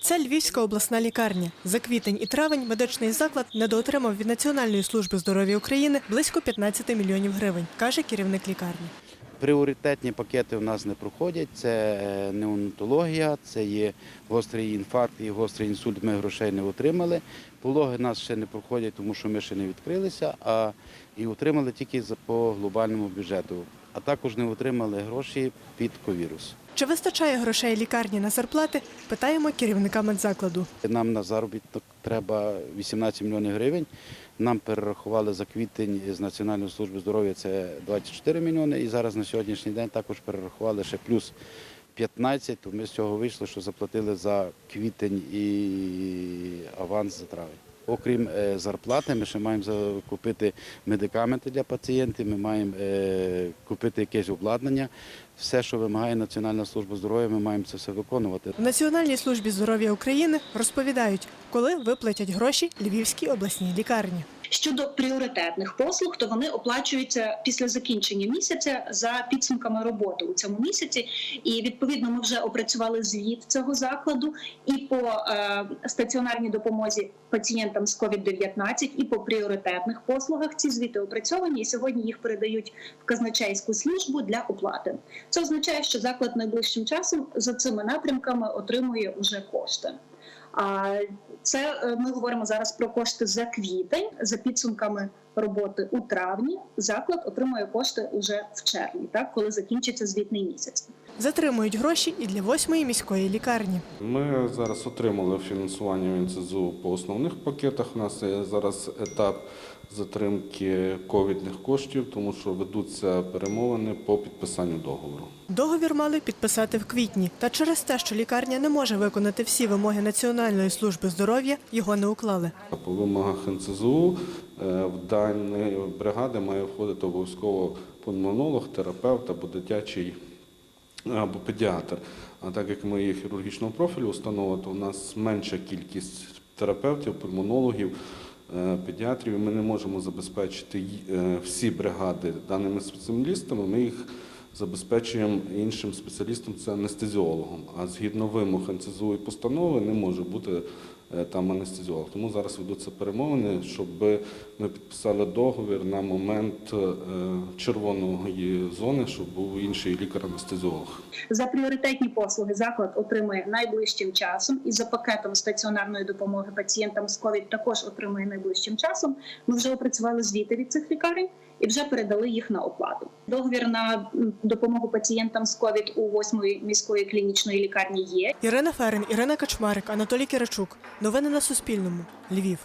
Це Львівська обласна лікарня. За квітень і травень медичний заклад недоотримав від Національної служби здоров'я України близько 15 мільйонів гривень, каже керівник лікарні. Пріоритетні пакети у нас не проходять. Це е, неонатологія, це є гострий інфаркт і гострий інсульт. Ми грошей не отримали. Пологи нас ще не проходять, тому що ми ще не відкрилися, а і отримали тільки по глобальному бюджету. А також не отримали гроші під ковірус. Чи вистачає грошей лікарні на зарплати? Питаємо керівника медзакладу. Нам на заробіток треба 18 мільйонів гривень. Нам перерахували за квітень з Національної служби здоров'я це 24 мільйони. І зараз на сьогоднішній день також перерахували ще плюс 15. То ми з цього вийшли, що заплатили за квітень і аванс за травень. Окрім е, зарплати, ми ще маємо закупити медикаменти для пацієнтів, ми маємо е, купити якесь обладнання. Все, що вимагає Національна служба здоров'я, ми маємо це все виконувати. В Національній службі здоров'я України розповідають, коли виплатять гроші Львівській обласній лікарні. Щодо пріоритетних послуг, то вони оплачуються після закінчення місяця за підсумками роботи у цьому місяці. І відповідно ми вже опрацювали звіт цього закладу і по е, стаціонарній допомозі пацієнтам з COVID-19, і по пріоритетних послугах. Ці звіти опрацьовані і сьогодні їх передають в казначейську службу для оплати. Це означає, що заклад найближчим часом за цими напрямками отримує вже кошти. Це е, ми говоримо зараз про кошти за квітень. За підсумками роботи у травні заклад отримує кошти уже в червні, так коли закінчиться звітний місяць. Затримують гроші і для восьмої міської лікарні. Ми зараз отримали фінансування в НСЗУ по основних пакетах. У нас є зараз етап затримки ковідних коштів, тому що ведуться перемовини по підписанню договору. Договір мали підписати в квітні, та через те, що лікарня не може виконати всі вимоги Національної служби здоров'я, його не уклали. По вимогах НСЗУ е, в дані бригади має входити обов'язково пульмонолог, терапевт або дитячий або педіатр. А так як ми є хірургічного профілю установа, то у нас менша кількість терапевтів, пульмонологів, е, педіатрів. Ми не можемо забезпечити е, всі бригади даними спеціалістами. Ми їх забезпечуємо іншим спеціалістом, це анестезіологом. А згідно вимог НЦЗУ постанови не може бути е, там анестезіолог. Тому зараз ведуться перемовини, щоб ми підписали договір на момент е, червоної зони, щоб був інший лікар-анестезіолог. За пріоритетні послуги заклад отримує найближчим часом, і за пакетом стаціонарної допомоги пацієнтам з ковід також отримує найближчим часом. Ми вже опрацювали звіти від цих лікарень і вже передали їх на оплату. Договір на допомогу пацієнтам з ковід у восьмої міської клінічної лікарні є. Ірина Ферен, Ірина Качмарик, Анатолій Кирачук. Новини на Суспільному. Львів.